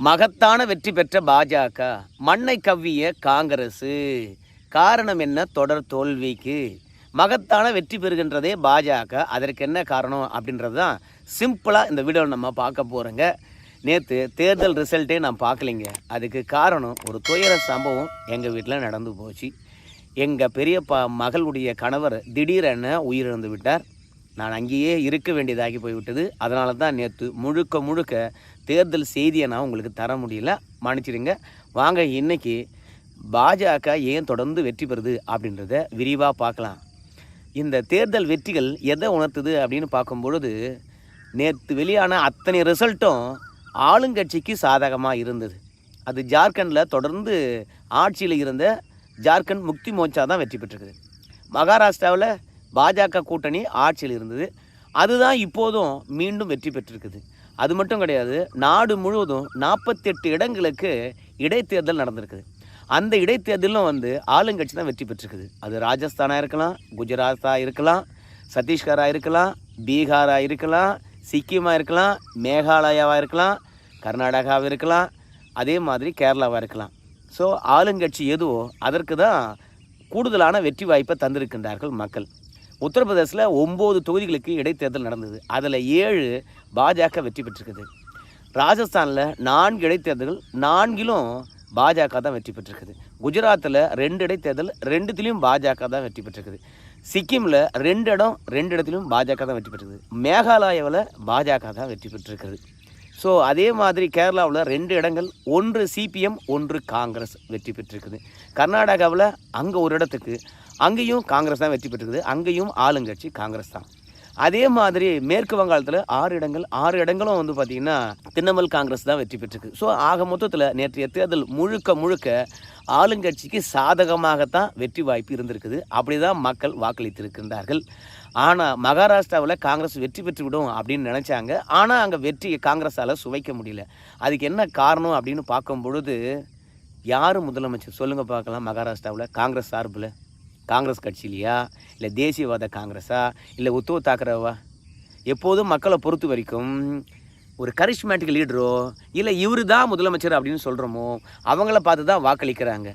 மகத்தான வெற்றி பெற்ற பாஜக மண்ணை கவ்விய காங்கிரஸ் காரணம் என்ன? தொடர் தோல்விக்கு. மகத்தான வெற்றி பெறுகின்றதே பாஜக. அதற்கு என்ன காரணம் அப்படின்றது தான் சிம்பிளாக இந்த வீடியோவில் நம்ம பார்க்க போகிறோங்க நேற்று தேர்தல் ரிசல்ட்டே நான் பார்க்கலிங்க. அதுக்கு காரணம் ஒரு துயர சம்பவம் எங்கள் வீட்டில் நடந்து போச்சு. எங்கள் பெரியப்பா மகளுடைய கணவர் திடீரென உயிரிழந்து விட்டார். நான் அங்கேயே இருக்க வேண்டியதாகி போய்விட்டது. அதனால தான் நேற்று முழுக்க முழுக்க தேர்தல் செய்தியை நான் உங்களுக்கு தர முடியல. மன்னிச்சிடுங்க. வாங்க இன்னைக்கு பாஜக ஏன் தொடர்ந்து வெற்றி பெறுது அப்படின்றத விரிவாக பார்க்கலாம். இந்த தேர்தல் வெற்றிகள் எதை உணர்த்துது அப்படின்னு பார்க்கும்பொழுது நேற்று வெளியான அத்தனை ரிசல்ட்டும் ஆளுங்கட்சிக்கு சாதகமாக இருந்தது. அது ஜார்க்கண்டில் தொடர்ந்து ஆட்சியில் இருந்த ஜார்க்கண்ட் முக்தி மோர்ச்சா தான் வெற்றி பெற்றிருக்குது. மகாராஷ்டிராவில் பாஜக கூட்டணி ஆட்சியில் இருந்தது. அதுதான் இப்போதும் மீண்டும் வெற்றி பெற்றிருக்குது. அது மட்டும் கிடையாது நாடு முழுவதும் நாற்பத்தெட்டு இடங்களுக்கு இடைத்தேர்தல் நடந்திருக்குது. அந்த இடைத்தேர்தலும் வந்து ஆளுங்கட்சி தான் வெற்றி பெற்றிருக்குது. அது ராஜஸ்தானாக இருக்கலாம் குஜராத்தாக இருக்கலாம் சத்தீஸ்கராக இருக்கலாம் பீகாராக இருக்கலாம் சிக்கிமாக இருக்கலாம் மேகாலயாவாக இருக்கலாம் கர்நாடகாவாக இருக்கலாம் அதே மாதிரி கேரளாவாக இருக்கலாம். ஸோ ஆளுங்கட்சி எதுவோ அதற்கு தான் கூடுதலான வெற்றி வாய்ப்பை தந்திருக்கின்றார்கள் மக்கள். உத்தரப்பிரதேசில் ஒம்பது தொகுதிகளுக்கு இடைத்தேர்தல் நடந்தது. அதில் ஏழு பாஜக வெற்றி பெற்றிருக்குது. ராஜஸ்தானில் நான்கு இடைத்தேர்தல்கள் நான்கிலும் பாஜக தான் வெற்றி பெற்றிருக்குது. குஜராத்தில் ரெண்டு இடைத்தேர்தல் ரெண்டுத்திலையும் பாஜக தான் வெற்றி பெற்றிருக்குது. சிக்கிமில் ரெண்டு இடம் ரெண்டு இடத்துலையும் பாஜக தான் வெற்றி பெற்றிருக்குது. மேகாலயாவில் பாஜக தான் வெற்றி பெற்றிருக்கிறது ஸோ அதே மாதிரி கேரளாவில் ரெண்டு இடங்கள் ஒன்று சிபிஎம் ஒன்று காங்கிரஸ் வெற்றி பெற்றிருக்குது. கர்நாடகாவில் அங்கே ஒரு இடத்துக்கு அங்கேயும் காங்கிரஸ் தான் வெற்றி பெற்றிருக்குது. அங்கேயும் ஆளுங்கட்சி காங்கிரஸ் தான். அதே மாதிரி மேற்கு வங்காளத்தில் ஆறு இடங்கள் ஆறு இடங்களும் வந்து பார்த்திங்கன்னா திரிணாமுல் காங்கிரஸ் தான் வெற்றி பெற்றிருக்கு. ஸோ ஆக மொத்தத்தில் நேற்றைய தேர்தல் முழுக்க முழுக்க ஆளுங்கட்சிக்கு சாதகமாகத்தான் வெற்றி வாய்ப்பு இருந்திருக்குது. அப்படி தான் மக்கள் வாக்களித்திருக்கின்றார்கள். ஆனால் மகாராஷ்டிராவில் காங்கிரஸ் வெற்றி பெற்று விடும் அப்படின்னு நினச்சாங்க. ஆனால் அங்கே வெற்றியை காங்கிரஸால் சுவைக்க முடியல. அதுக்கு என்ன காரணம் அப்படின்னு பார்க்கும் பொழுது யார் முதலமைச்சர்? சொல்லுங்கள் பார்க்கலாம் மகாராஷ்டிராவில் காங்கிரஸ் சார்பில். காங்கிரஸ் கட்சியிலையா? இல்லை தேசியவாத காங்கிரஸா? இல்லை உத்தவ் தாக்கரேவா? எப்போதும் மக்களை பொறுத்த வரைக்கும் ஒரு கரிஷ்மேட்டிக் லீடரோ இல்லை இவர் தான் முதலமைச்சர் அப்படின்னு சொல்கிறோமோ அவங்கள பார்த்து தான் வாக்களிக்கிறாங்க.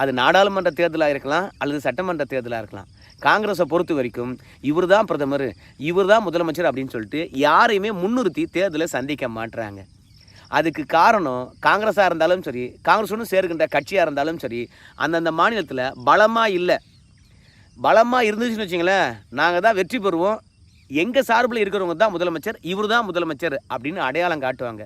அது நாடாளுமன்ற தேர்தலாக இருக்கலாம் அல்லது சட்டமன்ற தேர்தலாக இருக்கலாம். காங்கிரஸை பொறுத்த வரைக்கும் இவர் தான் பிரதமர் இவர் தான் முதலமைச்சர் அப்படின்னு சொல்லிட்டு யாரையுமே முன்னிறுத்தி தேர்தலை சந்திக்க மாட்டுறாங்க அதுக்கு காரணம் காங்கிரஸாக இருந்தாலும் சரி காங்கிரஸுடன் சேர்கின்ற கட்சியாக இருந்தாலும் சரி அந்தந்த மாநிலத்தில் பலமாக இல்லை. பலமாக இருந்துச்சுன்னு வச்சிங்களேன் நாங்கள் தான் வெற்றி பெறுவோம். எங்கள் சார்பில் இருக்கிறவங்க தான் முதலமைச்சர் இவர் தான் முதலமைச்சர் அப்படின்னு அடையாளம் காட்டுவாங்க.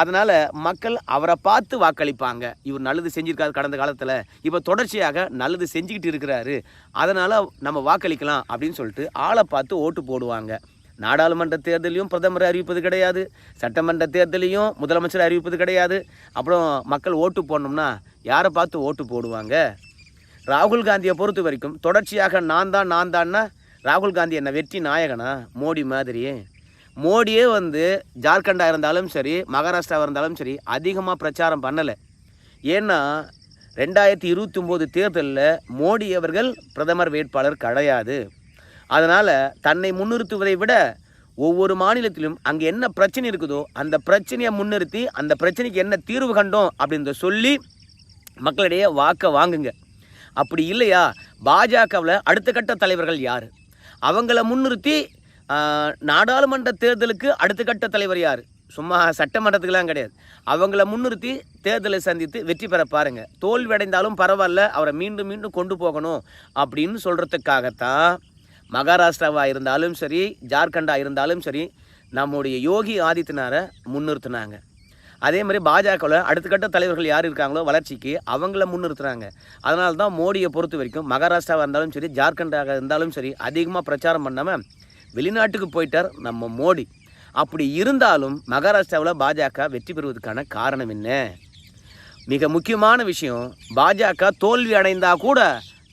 அதனால் மக்கள் அவரை பார்த்து வாக்களிப்பாங்க. இவர் நல்லது செஞ்சுருக்காரு கடந்த காலத்தில். இப்போ தொடர்ச்சியாக நல்லது செஞ்சுக்கிட்டு இருக்கிறாரு. அதனால் நம்ம வாக்களிக்கலாம் அப்படின்னு சொல்லிட்டு ஆளை பார்த்து ஓட்டு போடுவாங்க. நாடாளுமன்ற தேர்தலையும் பிரதமர் அறிவிப்பது கிடையாது. சட்டமன்ற தேர்தலையும் முதலமைச்சர் அறிவிப்பது கிடையாது. அப்புறம் மக்கள் ஓட்டு போடணும்னா யாரை பார்த்து ஓட்டு போடுவாங்க? ராகுல் காந்தியை பொறுத்த வரைக்கும் தொடர்ச்சியாக நான் தான் நான் தான்னா? ராகுல் காந்தி என்ன வெற்றி நாயகனா? மோடி மாதிரி. மோடியே வந்து ஜார்க்கண்டாக இருந்தாலும் சரி மகாராஷ்டிராவாக இருந்தாலும் சரி அதிகமாக பிரச்சாரம் பண்ணலை. ஏன்னா ரெண்டாயிரத்தி இருபத்தி ஒம்போது தேர்தலில் மோடி அவர்கள் பிரதமர் வேட்பாளர் கிடையாது. அதனால் தன்னை முன்னிறுத்துவதை விட ஒவ்வொரு மாநிலத்திலும் அங்கே என்ன பிரச்சனை இருக்குதோ அந்த பிரச்சனையை முன்னிறுத்தி அந்த பிரச்சனைக்கு என்ன தீர்வு கண்டோம் அப்படின்றத சொல்லி மக்களிடையே வாக்கை வாங்குங்க. அப்படி இல்லையா? பாஜகவில் அடுத்த கட்ட தலைவர்கள் யார்? அவங்கள முன்னிறுத்தி நாடாளுமன்ற தேர்தலுக்கு அடுத்த கட்ட தலைவர் யார்? சும்மா சட்டமன்றத்துக்கெல்லாம் கிடையாது. அவங்கள முன்னிறுத்தி தேர்தலை சந்தித்து வெற்றி பெற பாருங்க. தோல்வி அடைந்தாலும் பரவாயில்ல அவரை மீண்டும் மீண்டும் கொண்டு போகணும் அப்படின்னு சொல்கிறதுக்காகத்தான் மகாராஷ்டிராவாக இருந்தாலும் சரி ஜார்க்கண்டாக இருந்தாலும் சரி நம்முடைய யோகி ஆதித்யநாரை முன்னிறுத்தினாங்க. அதே மாதிரி பாஜகவில் அடுத்த கட்ட தலைவர்கள் யார் இருக்காங்களோ வளர்ச்சிக்கு அவங்கள முன்னிறுத்துறாங்க. அதனால தான் மோடியை பொறுத்த வரைக்கும் மகாராஷ்டிராவாக இருந்தாலும் சரி ஜார்க்கண்டாக இருந்தாலும் சரி அதிகமாக பிரச்சாரம் பண்ணாமல் வெளிநாட்டுக்கு போயிட்டார் நம்ம மோடி. அப்படி இருந்தாலும் மகாராஷ்டிராவில் பாஜக வெற்றி பெறுவதற்கான காரணம் என்ன? மிக முக்கியமான விஷயம் பாஜக தோல்வி அடைந்தால் கூட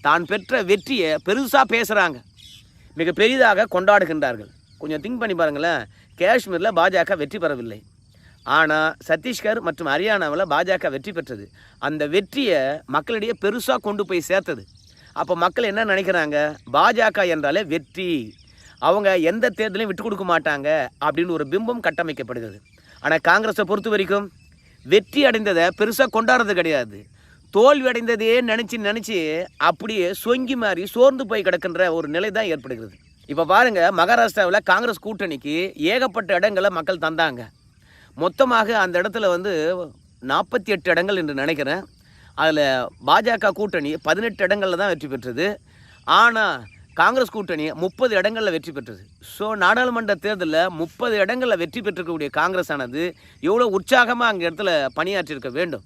தான் பெற்ற வெற்றியை பெருசாக பேசுகிறாங்க மிக பெரிதாக கொண்டாடுகின்றார்கள். கொஞ்சம் திங்க் பண்ணி பாருங்களேன் காஷ்மீரில் பாஜக வெற்றி பெறவில்லை. ஆனால் சத்தீஸ்கர் மற்றும் ஹரியானாவில் பாஜக வெற்றி பெற்றது. அந்த வெற்றியை மக்களிடையே பெருசாக கொண்டு போய் சேர்த்தது. அப்போ மக்கள் என்ன நினைக்கிறாங்க? பாஜக என்றாலே வெற்றி. அவங்க எந்த தேர்தலையும் விட்டு கொடுக்க மாட்டாங்க அப்படின்னு ஒரு பிம்பம் கட்டமைக்கப்படுகிறது. ஆனால் காங்கிரஸை பொறுத்த வரைக்கும் வெற்றி அடைந்ததை பெருசாக கொண்டாடுறது கிடையாது. தோல்வி அடைந்ததையே நினச்சி நினச்சி அப்படியே சொங்கி மாறி சோர்ந்து போய் கிடக்கின்ற ஒரு நிலை தான் ஏற்படுகிறது. இப்போ பாருங்கள் மகாராஷ்டிராவில் காங்கிரஸ் கூட்டணிக்கு ஏகப்பட்ட இடங்களை மக்கள் தந்தாங்க. மொத்தமாக அந்த இடத்துல வந்து நாற்பத்தி எட்டு இடங்கள் என்று நினைக்கிறேன். அதில் பாஜக கூட்டணி பதினெட்டு இடங்களில் தான் வெற்றி பெற்றது. ஆனால் காங்கிரஸ் கூட்டணி முப்பது இடங்களில் வெற்றி பெற்றது. ஸோ நாடாளுமன்ற தேர்தலில் முப்பது இடங்களில் வெற்றி பெற்றிருக்கக்கூடிய காங்கிரஸ் ஆனது எவ்வளோ உற்சாகமாக அங்கே இடத்துல பணியாற்றியிருக்க வேண்டும்.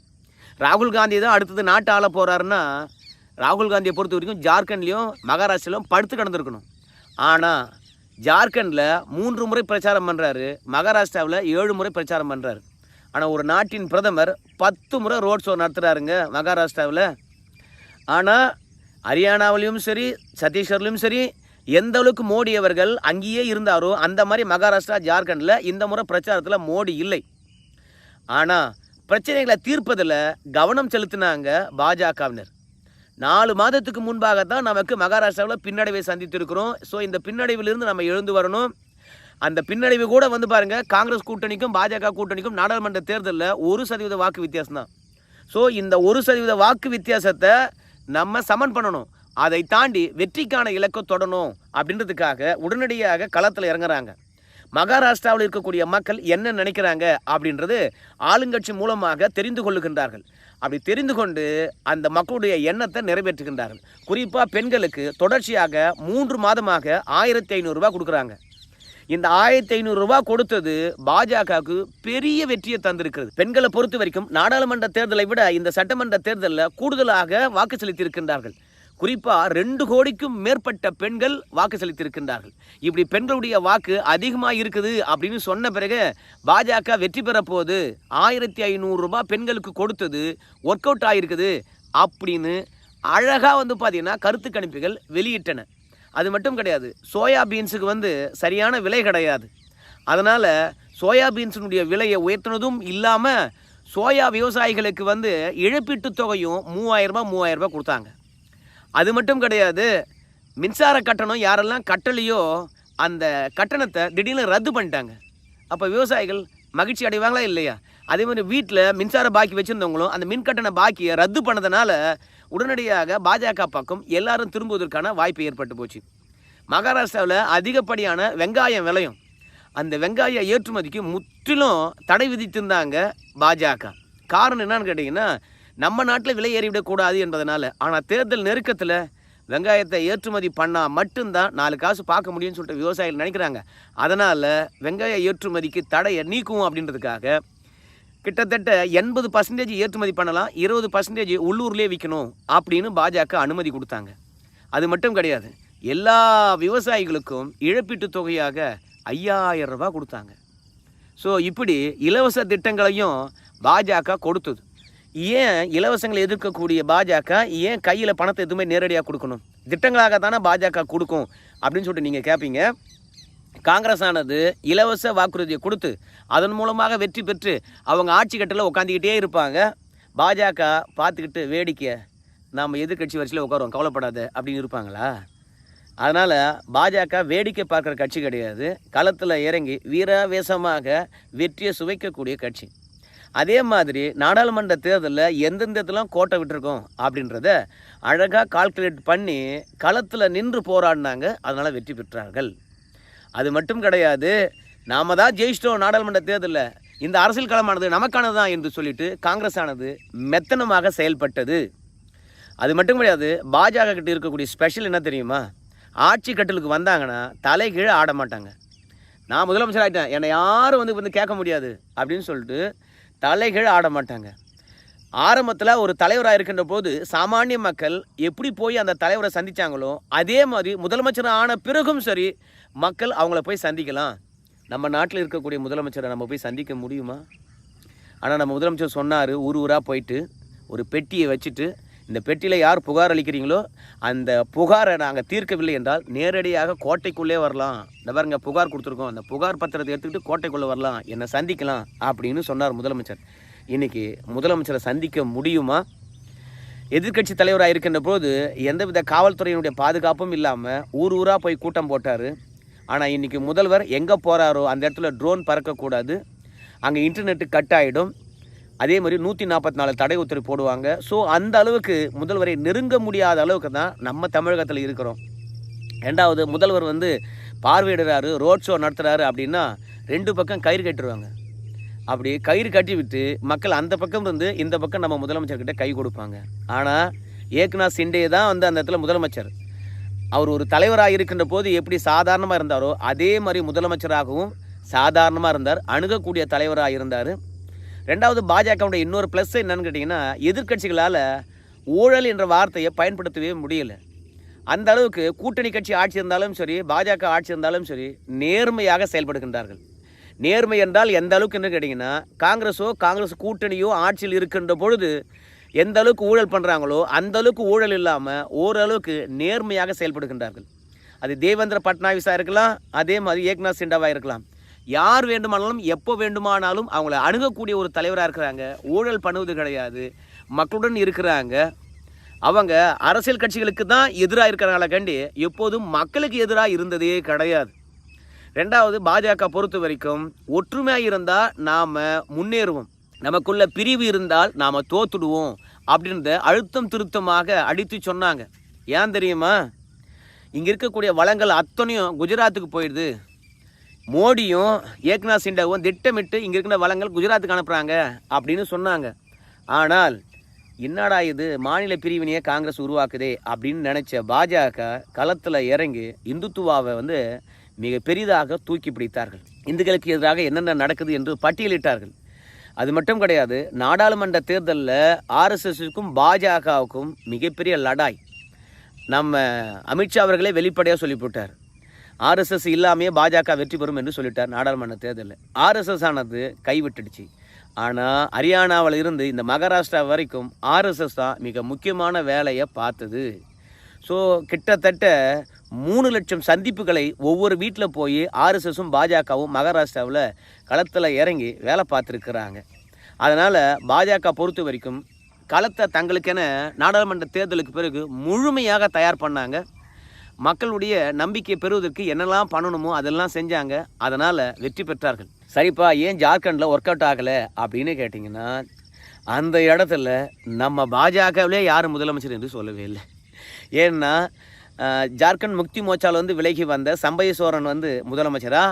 ராகுல் காந்தி தான் அடுத்தது நாட்டு ஆள போகிறாருன்னா ராகுல் காந்தியை பொறுத்த வரைக்கும் ஜார்க்கண்ட்லேயும் மகாராஷ்டிராலையும் படுத்து கிடந்திருக்கணும். ஆனால் ஜார்க்கண்டில் மூன்று முறை பிரச்சாரம் பண்ணுறாரு மகாராஷ்டிராவில் ஏழு முறை பிரச்சாரம் பண்ணுறாரு ஆனால் ஒரு நாட்டின் பிரதமர் பத்து முறை ரோட் ஷோ நடத்துகிறாருங்க மகாராஷ்டிராவில். ஆனால் ஹரியானாவிலையும் சரி சத்தீஸ்கர்லையும் சரி எந்த அளவுக்கு மோடி அவர்கள் அங்கேயே இருந்தாரோ அந்த மாதிரி மகாராஷ்டிரா ஜார்க்கண்டில் இந்த முறை பிரச்சாரத்தில் மோடி இல்லை. ஆனால் பிரச்சனைகளை தீர்ப்பதில் கவனம் செலுத்தினாங்க பாஜகவினர். நாலு மாதத்துக்கு முன்பாக தான் நமக்கு மகாராஷ்டிராவில் பின்னடைவை சந்தித்திருக்கிறோம். ஸோ இந்த பின்னடைவிலிருந்து நம்ம எழுந்து வரணும். அந்த பின்னடைவு கூட வந்து பாருங்கள் காங்கிரஸ் கூட்டணிக்கும் பாஜக கூட்டணிக்கும் நாடாளுமன்ற தேர்தலில் ஒரு சதவீத வாக்கு வித்தியாசம் தான் ஸோ இந்த ஒரு சதவீத வாக்கு வித்தியாசத்தை நம்ம சமன் பண்ணணும். அதை தாண்டி வெற்றிக்கான இலக்கை தொடணும் அப்படின்றதுக்காக உடனடியாக களத்தில் இறங்குறாங்க. மகாராஷ்டிராவில் இருக்கக்கூடிய மக்கள் என்ன நினைக்கிறாங்க அப்படின்றது ஆளுங்கட்சி மூலமாக தெரிந்து கொள்ளுகின்றார்கள். அப்படி தெரிந்து கொண்டு அந்த மக்களுடைய எண்ணத்தை நிறைவேற்றுகின்றார்கள். குறிப்பாக பெண்களுக்கு தொடர்ச்சியாக மூன்று மாதமாக ஆயிரத்தி ஐநூறுரூவா கொடுக்குறாங்க. இந்த ஆயிரத்தி ஐநூறுரூவா கொடுத்தது பாஜகவுக்கு பெரிய வெற்றியை தந்திருக்கிறது. பெண்களை பொறுத்த வரைக்கும் நாடாளுமன்ற தேர்தலை விட இந்த சட்டமன்ற தேர்தலில் கூடுதலாக வாக்கு செலுத்தியிருக்கின்றார்கள். குறிப்பாக ரெண்டு கோடிக்கும் மேற்பட்ட பெண்கள் வாக்கு செலுத்தியிருக்கின்றார்கள். இப்படி பெண்களுடைய வாக்கு அதிகமாக இருக்குது அப்படின்னு சொன்ன பிறகு பாஜக வெற்றி பெற போது ஆயிரத்தி ஐநூறுரூபா பெண்களுக்கு கொடுத்தது ஒர்க் அவுட் ஆகிருக்குது அப்படின்னு அழகாக வந்து பார்த்தீங்கன்னா கருத்து கணிப்புகள் வெளியிட்டன. அது மட்டும் கிடையாது சோயா பீன்ஸுக்கு வந்து சரியான விலை கிடையாது. அதனால் சோயா பீன்ஸினுடைய விலையை உயர்த்தினதும் இல்லாமல் சோயா விவசாயிகளுக்கு வந்து இழப்பீட்டுத் தொகையும் மூவாயிரம் ரூபாய் மூவாயிரம் ரூபாய் கொடுத்தாங்க. அது மட்டும் கிடையாது மின்சார கட்டணம் யாரெல்லாம் கட்டலையோ அந்த கட்டணத்தை திடீர்னு ரத்து பண்ணிட்டாங்க. அப்போ விவசாயிகள் மகிழ்ச்சி அடைவாங்களா இல்லையா? அதே மாதிரி வீட்டில் மின்சார பாக்கி வச்சுருந்தவங்களும் அந்த மின் கட்டண பாக்கியை ரத்து பண்ணதுனால உடனடியாக பாஜக பக்கம் எல்லாரும் திரும்புவதற்கான வாய்ப்பு ஏற்பட்டு போச்சு. மகாராஷ்டிராவில் அதிகப்படியான வெங்காயம் விளையும். அந்த வெங்காய ஏற்றுமதிக்கு முற்றிலும் தடை விதித்திருந்தாங்க பாஜக. காரணம் என்னன்னு கேட்டிங்கன்னா நம்ம நாட்டில் விலை ஏறிவிடக்கூடாது என்பதனால் ஆனால் தேர்தல் நெருக்கத்தில் வெங்காயத்தை ஏற்றுமதி பண்ணால் மட்டும்தான் நாலு காசு பார்க்க முடியும்னு சொல்லிட்டு விவசாயிகள் நினைக்கிறாங்க. அதனால் வெங்காய ஏற்றுமதிக்கு தடையை நீக்கும் அப்படின்றதுக்காக கிட்டத்தட்ட எண்பது பர்சன்டேஜ் ஏற்றுமதி பண்ணலாம் இருபது பர்சன்டேஜ் உள்ளூர்லேயே விற்கணும் அப்படின்னு பாஜக அனுமதி கொடுத்தாங்க. அது மட்டும் கிடையாது எல்லா விவசாயிகளுக்கும் இழப்பீட்டுத் தொகையாக ஐயாயிரம் ரூபா கொடுத்தாங்க. ஸோ இப்படி இலவச திட்டங்களையும் பாஜக கொடுத்தது. ஏன் இலவசங்களை எதிர்க்கக்கூடிய பாஜக ஏன் கையில் பணத்தை எதுவுமே நேரடியாக கொடுக்கணும்? திட்டங்களாக தானே பாஜக கொடுக்கும் அப்படின்னு சொல்லிட்டு நீங்கள் கேட்பீங்க காங்கிரஸ் ஆனது இலவச வாக்குறுதியை கொடுத்து அதன் மூலமாக வெற்றி பெற்று அவங்க ஆட்சி கட்டில் உட்காந்துக்கிட்டே இருப்பாங்க. பாஜக பார்த்துக்கிட்டு வேடிக்கை நாம் எதிர்கட்சி வரிசையில் உட்காருவோம் கவலைப்படாது அப்படின்னு இருப்பாங்களா? அதனால் பாஜக வேடிக்கை பார்க்குற கட்சி கிடையாது. களத்தில் இறங்கி வீரவேசமாக வெற்றியை சுவைக்கக்கூடிய கட்சி. அதே மாதிரி நாடாளுமன்ற தேர்தலில் எந்தெந்த இதெல்லாம் கோட்டை விட்டுருக்கோம் அப்படின்றத அழகாக கால்குலேட் பண்ணி களத்தில் நின்று போராடினாங்க. அதனால் வெற்றி பெற்றார்கள். அது மட்டும் கிடையாது நாம் தான் ஜெயிச்சிட்டோம் நாடாளுமன்ற தேர்தலில். இந்த அரசியல் களமானது நமக்கானது தான் என்று சொல்லிட்டு காங்கிரஸ் ஆனது மெத்தனமாக செயல்பட்டது. அது மட்டும் கிடையாது பாஜக கிட்ட இருக்கக்கூடிய ஸ்பெஷல் என்ன தெரியுமா? ஆட்சி கட்டலுக்கு வந்தாங்கன்னா தலைகீழே ஆட மாட்டாங்க நான் முதலமைச்சர் ஆகிட்டேன் என்னை யாரும் வந்து வந்து கேட்க முடியாது அப்படின்னு சொல்லிட்டு தலைகீழ ஆட மாட்டாங்க. ஆரம்பத்தில் ஒரு தலைவராக இருக்கின்ற போது சாமானிய மக்கள் எப்படி போய் அந்த தலைவரை சந்தித்தாங்களோ அதே மாதிரி முதலமைச்சர் ஆன பிறகும் சரி மக்கள் அவங்கள போய் சந்திக்கலாம். நம்ம நாட்டில் இருக்கக்கூடிய முதலமைச்சரை நம்ம போய் சந்திக்க முடியுமா? ஆனால் நம்ம முதலமைச்சர் சொன்னார் ஊர் ஊராக போயிட்டு ஒரு பெட்டியை வச்சுட்டு இந்த பெட்டியில் யார் புகார் அளிக்கிறீங்களோ அந்த புகாரை நாங்கள் தீர்க்கவில்லை என்றால் நேரடியாக கோட்டைக்குள்ளே வரலாம். இந்த பாருங்க புகார் கொடுத்துருக்கோம். அந்த புகார் பத்திரத்தை எடுத்துக்கிட்டு கோட்டைக்குள்ளே வரலாம். என்னை சந்திக்கலாம் அப்படின்னு சொன்னார் முதலமைச்சர். இன்றைக்கி முதலமைச்சரை சந்திக்க முடியுமா? எதிர்க்கட்சி தலைவராக இருக்கின்ற போது எந்தவித காவல்துறையினுடைய பாதுகாப்பும் இல்லாமல் ஊர் ஊராக போய் கூட்டம் போட்டார். ஆனால் இன்றைக்கி முதல்வர் எங்கே போகிறாரோ அந்த இடத்துல ட்ரோன் பறக்கக்கூடாது. அங்கே இன்டர்நெட்டு கட் ஆகிடும் அதே மாதிரி நூற்றி நாற்பத்தி நாலு தடை உத்தரவு போடுவாங்க. ஸோ அந்த அளவுக்கு முதல்வரை நெருங்க முடியாத அளவுக்கு தான் நம்ம தமிழகத்தில் இருக்கிறோம். ரெண்டாவது முதல்வர் வந்து பார்வையிடுறாரு ரோட் ஷோ நடத்துகிறாரு அப்படின்னா ரெண்டு பக்கம் கயிறு கட்டிடுவாங்க அப்படி கயிறு கட்டி விட்டு மக்கள் அந்த பக்கம் இருந்து இந்த பக்கம் நம்ம முதலமைச்சர்கிட்ட கை கொடுப்பாங்க. ஆனால் ஏக்நாத் சிண்டே தான் வந்து அந்த இடத்துல முதலமைச்சர். அவர் ஒரு தலைவராக இருக்கின்ற போது எப்படி சாதாரணமாக இருந்தாரோ அதே மாதிரி முதலமைச்சராகவும் சாதாரணமாக இருந்தார். அணுகக்கூடிய தலைவராக இருந்தார். ரெண்டாவது பாஜகவுடைய இன்னொரு ப்ளஸ் என்னன்னு கேட்டிங்கன்னா எதிர்க்கட்சிகளால் ஊழல் என்ற வார்த்தையை பயன்படுத்தவே முடியல. அந்த அளவுக்கு கூட்டணி கட்சி ஆட்சி இருந்தாலும் சரி பாஜக ஆட்சி இருந்தாலும் சரி நேர்மையாக செயல்படுகின்றார்கள். நேர்மை என்றால் எந்த அளவுக்கு என்ன கேட்டிங்கன்னா காங்கிரஸோ காங்கிரஸ் கூட்டணியோ ஆட்சியில் இருக்கின்ற பொழுது எந்த அளவுக்கு ஊழல் பண்ணுறாங்களோ அந்த அளவுக்கு ஊழல் இல்லாமல் ஓரளவுக்கு நேர்மையாக செயல்படுகின்றார்கள். அது தேவேந்திர பட்னாவிஸாக இருக்கலாம் அதே மாதிரி ஏக்நாத் சிண்டாவாக இருக்கலாம். யார் வேண்டுமானாலும் எப்போ வேண்டுமானாலும் அவங்கள அணுகக்கூடிய ஒரு தலைவராக இருக்கிறாங்க. ஊழல் பண்ணுவது கிடையாது. மக்களுடன் இருக்கிறாங்க. அவங்க அரசியல் கட்சிகளுக்கு தான் எதிராக இருக்கிறாங்களா கண்டி. எப்போதும் மக்களுக்கு எதிராக இருந்ததே கிடையாது. ரெண்டாவது பாஜக பொறுத்த வரைக்கும் ஒற்றுமையாக இருந்தால் நாம் முன்னேறுவோம். நமக்குள்ள பிரிவு இருந்தால் நாம் தோத்துடுவோம் அப்படின்றத அழுத்தம் திருத்தமாக அடித்து சொன்னாங்க. ஏன் தெரியுமா? இங்கே இருக்கக்கூடிய வளங்கள் அத்தனையும் குஜராத்துக்கு போயிடுது. மோடியும் ஏக்நாத் சிண்டாவும் திட்டமிட்டு இங்கே இருக்கிற வளங்கள் குஜராத்துக்கு அனுப்புகிறாங்க அப்படின்னு சொன்னாங்க. ஆனால் என்னடா இது? மாநில பிரிவினையை காங்கிரஸ் உருவாக்குதே அப்படின்னு நினச்ச பாஜக களத்தில் இறங்கி இந்துத்துவாவை வந்து மிக பெரிதாக தூக்கி பிடித்தார்கள். இந்துக்களுக்கு எதிராக என்னென்ன நடக்குது என்று பட்டியலிட்டார்கள். அது மட்டும் கிடையாது நாடாளுமன்ற தேர்தலில் ஆர்எஸ்எஸ்க்கும் பாஜகவுக்கும் மிகப்பெரிய லடாய். நம்ம அமித்ஷா அவர்களே வெளிப்படையாக சொல்லிவிட்டார். ஆர்எஸ்எஸ் இல்லாமையே பாஜக வெற்றி பெறும் என்று சொல்லிட்டார் நாடாளுமன்ற தேர்தலில். ஆர்எஸ்எஸ் ஆனது கைவிட்டுடுச்சு. ஆனால் ஹரியானாவில் இருந்து இந்த மகாராஷ்டிரா வரைக்கும் ஆர்எஸ்எஸ் தான் மிக முக்கியமான வேலையை பார்த்தது. ஸோ கிட்டத்தட்ட மூணு லட்சம் சந்திப்புகளை ஒவ்வொரு வீட்டில் போய் ஆர்எஸ்எஸும் பாஜகவும் மகாராஷ்டிராவில் களத்தில் இறங்கி வேலை பார்த்துருக்குறாங்க. அதனால் பாஜக பொறுத்த வரைக்கும் களத்தை தங்களுக்கென நாடாளுமன்ற தேர்தலுக்கு பிறகு முழுமையாக தயார் பண்ணாங்க. மக்களுடைய நம்பிக்கையை பெறுவதற்கு என்னெல்லாம் பண்ணணுமோ அதெல்லாம் செஞ்சாங்க. அதனால் வெற்றி பெற்றார்கள். சரிப்பா ஏன் ஜார்க்கண்டில் ஒர்க் அவுட் ஆகலை? அப்படின்னு கேட்டிங்கன்னா அந்த இடத்துல நம்ம பாஜகவிலே யார் முதலமைச்சர் என்று சொல்லவே இல்லை. ஏன்னா ஜார்க்கண்ட் முக்தி மோர்ச்சால வந்து விலகி வந்த சம்பய சோரன் வந்து முதலமைச்சரா?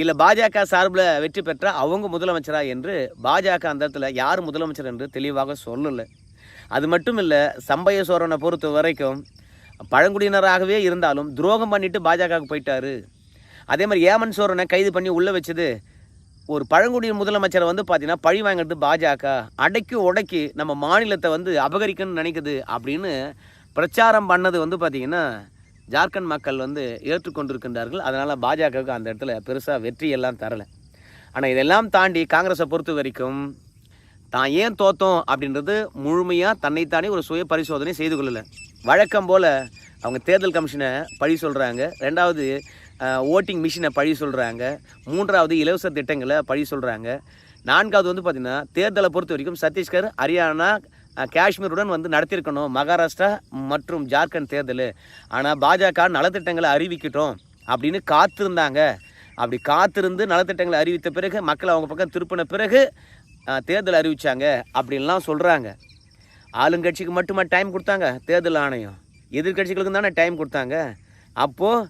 இல்லை பாஜக சார்பில் வெற்றி பெற்ற அவங்க முதலமைச்சரா என்று பாஜக அந்த இடத்துல யார் முதலமைச்சர் என்று தெளிவாக சொல்லலை. அது மட்டும் இல்லை சம்பய சோரனை பொறுத்த வரைக்கும் பழங்குடியினராகவே இருந்தாலும் துரோகம் பண்ணிட்டு பாஜகவுக்கு போயிட்டாரு. அதே மாதிரி ஏமன் சோரனை கைது பண்ணி உள்ளே வச்சது ஒரு பழங்குடியின் முதலமைச்சரை வந்து பார்த்தீங்கன்னா பழி வாங்குறது பாஜக. அடைக்கி உடைக்கி நம்ம மாநிலத்தை வந்து அபகரிக்கணும்னு நினைக்குது அப்படின்னு பிரச்சாரம் பண்ணது வந்து பார்த்திங்கன்னா ஜார்க்கண்ட் மக்கள் வந்து ஏற்றுக்கொண்டிருக்கின்றார்கள். அதனால் பாஜகவுக்கு அந்த இடத்துல பெருசாக வெற்றி எல்லாம் தரலை. ஆனால் இதெல்லாம் தாண்டி காங்கிரஸை பொறுத்த வரைக்கும் தான் ஏன் தோத்தோம் அப்படின்றது முழுமையாக தன்னைத்தானே ஒரு சுய பரிசோதனை செய்து கொள்ளலை. வழக்கம் போல் அவங்க தேர்தல் கமிஷனை பழி சொல்கிறாங்க ரெண்டாவது ஓட்டிங் மிஷினை பழி சொல்கிறாங்க மூன்றாவது இலவச திட்டங்களை பழி சொல்கிறாங்க நான்காவது வந்து பார்த்திங்கன்னா தேர்தலை பொறுத்த வரைக்கும் சத்தீஸ்கர் ஹரியானா காஷ்மீருடன் வந்து நடத்தியிருக்கணும். மகாராஷ்டிரா மற்றும் ஜார்க்கண்ட் தேர்தல். ஆனால் பாஜக நலத்திட்டங்களை அறிவிக்கட்டும் அப்படின்னு காத்திருந்தாங்க. அப்படி காத்திருந்து நலத்திட்டங்களை அறிவித்த பிறகு மக்கள் அவங்க பக்கம் திருப்பின பிறகு தேர்தல் அறிவித்தாங்க அப்படின்லாம் சொல்கிறாங்க ஆளுங்கட்சிக்கு மட்டுமா டைம் கொடுத்தாங்க? தேர்தல் ஆணையம். எதிர்க்கட்சிகளுக்கு தானே டைம் கொடுத்தாங்க. அப்போது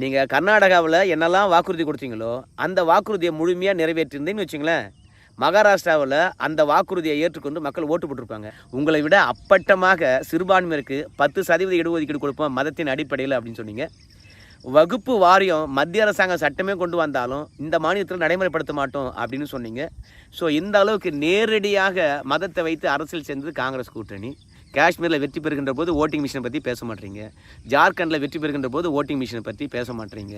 நீங்கள் கர்நாடகாவில் என்னெல்லாம் வாக்குறுதி கொடுத்தீங்களோ அந்த வாக்குறுதியை முழுமையாக நிறைவேற்றிருந்தீங்கன்னு வச்சுங்களேன். மகாராஷ்டிராவில் அந்த வாக்குறுதியை ஏற்றுக்கொண்டு மக்கள் ஓட்டு போட்டிருப்பாங்க. உங்களை விட அப்பட்டமாக சிறுபான்மையிற்கு பத்து சதவீத இடஒதுக்கீடு கொடுப்போம் மதத்தின் அடிப்படையில் அப்படின்னு சொன்னீங்க. வகுப்பு வாரியம் மத்திய அரசாங்கம் சட்டமே கொண்டு வந்தாலும் இந்த மாநிலத்தில் நடைமுறைப்படுத்த மாட்டோம் அப்படின்னு சொன்னீங்க. ஸோ இந்த அளவுக்கு நேரடியாக மதத்தை வைத்து அரசியல் சேர்ந்தது காங்கிரஸ் கூட்டணி. காஷ்மீரில் வெற்றி பெறுகின்ற போது ஓட்டிங் மிஷினை பற்றி பேச மாட்டீங்க. ஜார்க்கண்டில் வெற்றி பெறுகின்ற போது ஓட்டிங் மிஷினை பற்றி பேச மாட்டீங்க.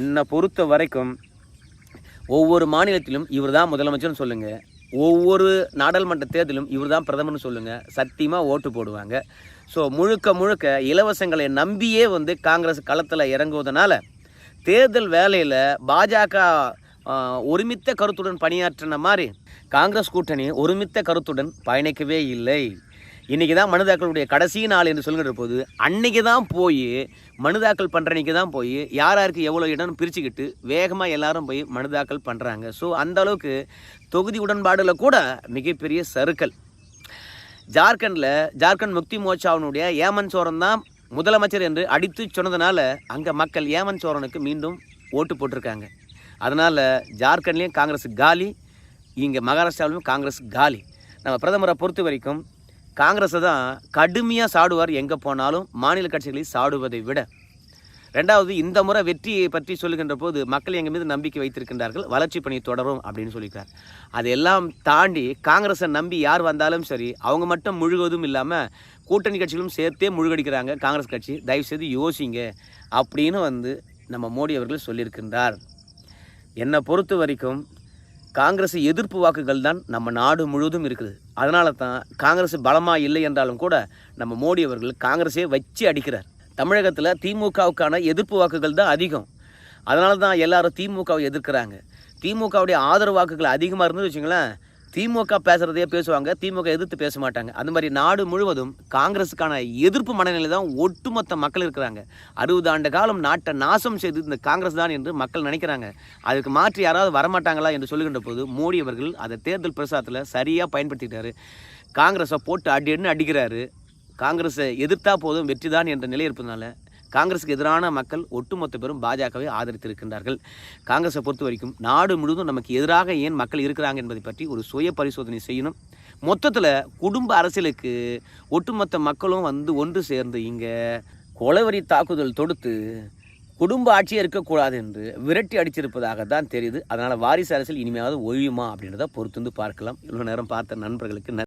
என்னை பொறுத்த வரைக்கும் ஒவ்வொரு மாநிலத்திலும் இவர் தான் முதலமைச்சர்னு சொல்லுங்கள் ஒவ்வொரு நாடாளுமன்ற தேர்தலும் இவர் தான் பிரதமர்னு சொல்லுங்கள் சத்தியமாக ஓட்டு போடுவாங்க. ஸோ முழுக்க முழுக்க இலவசங்களை நம்பியே வந்து காங்கிரஸ் களத்தில் இறங்குவதனால தேர்தல் வேலையில் பாஜக ஒருமித்த கருத்துடன் பணியாற்றின மாதிரி காங்கிரஸ் கூட்டணி ஒருமித்த கருத்துடன் பயணிக்கவே இல்லை. இன்றைக்கி தான் மனுதாக்களுடைய கடைசி நாள் என்று சொல்லுகிற போது அன்னைக்கு தான் போய் மனுதாக்கல் பண்ணுற அன்னைக்கு தான் போய் யார் யாருக்கு எவ்வளோ இடம்னு பிரிச்சுக்கிட்டு வேகமாக எல்லாரும் போய் மனுதாக்கல் பண்ணுறாங்க ஸோ அந்த அளவுக்கு தொகுதி உடன்பாடில் கூட மிகப்பெரிய சறுக்கல். ஜார்க்கண்டில் ஜார்க்கண்ட் முக்தி மோர்ச்சாவினுடைய ஏமன் சோரன் தான் முதலமைச்சர் என்று அடித்து சொன்னதுனால அங்கே மக்கள் ஏமன் சோரனுக்கு மீண்டும் ஓட்டு போட்டிருக்காங்க. அதனால் ஜார்க்கண்ட்லேயும் காங்கிரஸ் காலி இங்கே மகாராஷ்டிராவிலும் காங்கிரஸ் காலி. நம்ம பிரதமரை பொறுத்த வரைக்கும் காங்கிரஸை தான் கடுமையாக சாடுவார் எங்கே போனாலும் மாநில கட்சிகளை சாடுவதை விட. ரெண்டாவது இந்த முறை வெற்றியை பற்றி சொல்லுகின்ற போது மக்கள் எங்கள் மீது நம்பிக்கை வைத்திருக்கின்றார்கள் வளர்ச்சி பணி தொடரும் அப்படின்னு சொல்லியிருக்கார் அதெல்லாம் தாண்டி காங்கிரஸை நம்பி யார் வந்தாலும் சரி அவங்க மட்டும் முழுவதும் இல்லாமல் கூட்டணி கட்சிகளும் சேர்த்தே முழுகடிக்கிறாங்க காங்கிரஸ் கட்சி. தயவுசெய்து யோசிங்க அப்படின்னு வந்து நம்ம மோடி அவர்கள் சொல்லியிருக்கின்றார். என்னை பொறுத்த வரைக்கும் காங்கிரஸ் எதிர்ப்பு வாக்குகள் தான் நம்ம நாடு முழுவதும் இருக்குது. அதனால தான் காங்கிரஸ் பலமாக இல்லை என்றாலும் கூட நம்ம மோடி அவர்கள் காங்கிரஸே வச்சு அடிக்கிறார். தமிழகத்தில் திமுகவுக்கான எதிர்ப்பு வாக்குகள் தான் அதிகம். அதனால தான் எல்லாரும் திமுகவை எதிர்க்கிறாங்க. திமுகவுடைய ஆதரவு வாக்குகள் அதிகமாக இருந்து வச்சுங்களேன் திமுக பேசுகிறதையே பேசுவாங்க திமுக எதிர்த்து பேச மாட்டாங்க. அந்த மாதிரி நாடு முழுவதும் காங்கிரஸுக்கான எதிர்ப்பு மனநிலை தான் ஒட்டுமொத்த மக்கள் இருக்கிறாங்க. அறுபது ஆண்டு காலம் நாட்டை நாசம் செய்து இந்த காங்கிரஸ் தான் என்று மக்கள் நினைக்கிறாங்க. அதுக்கு மாற்றி யாராவது வரமாட்டாங்களா என்று சொல்லுகின்ற போது மோடி அவர்கள் அதை தேர்தல் பிரசாரத்தில் சரியாக பயன்படுத்திட்டாரு காங்கிரஸை போட்டு அடி அடின்னு அடிக்கிறாரு. காங்கிரஸை எதிர்த்தா போதும் வெற்றிதான் என்ற நிலை இருப்பதனால காங்கிரஸுக்கு எதிரான மக்கள் ஒட்டுமொத்த பேரும் பாஜகவை ஆதரித்திருக்கின்றார்கள். காங்கிரஸை பொறுத்த வரைக்கும் நாடு முழுவதும் நமக்கு எதிராக ஏன் மக்கள் இருக்கிறாங்க என்பதை பற்றி ஒரு சுய பரிசோதனை செய்யணும். மொத்தத்தில் குடும்ப அரசியலுக்கு ஒட்டுமொத்த மக்களும் வந்து ஒன்று சேர்ந்து இங்கே கொலவரி தாக்குதல் தொடுத்து குடும்ப ஆட்சியே இருக்கக்கூடாது என்று விரட்டி அடிச்சிருப்பதாக தான் தெரியுது. அதனால் வாரிசு அரசியல் இனிமையாவது ஒழியுமா அப்படின்றத பொறுத்து வந்து பார்க்கலாம். இவ்வளோ நேரம் பார்த்த நண்பர்களுக்கு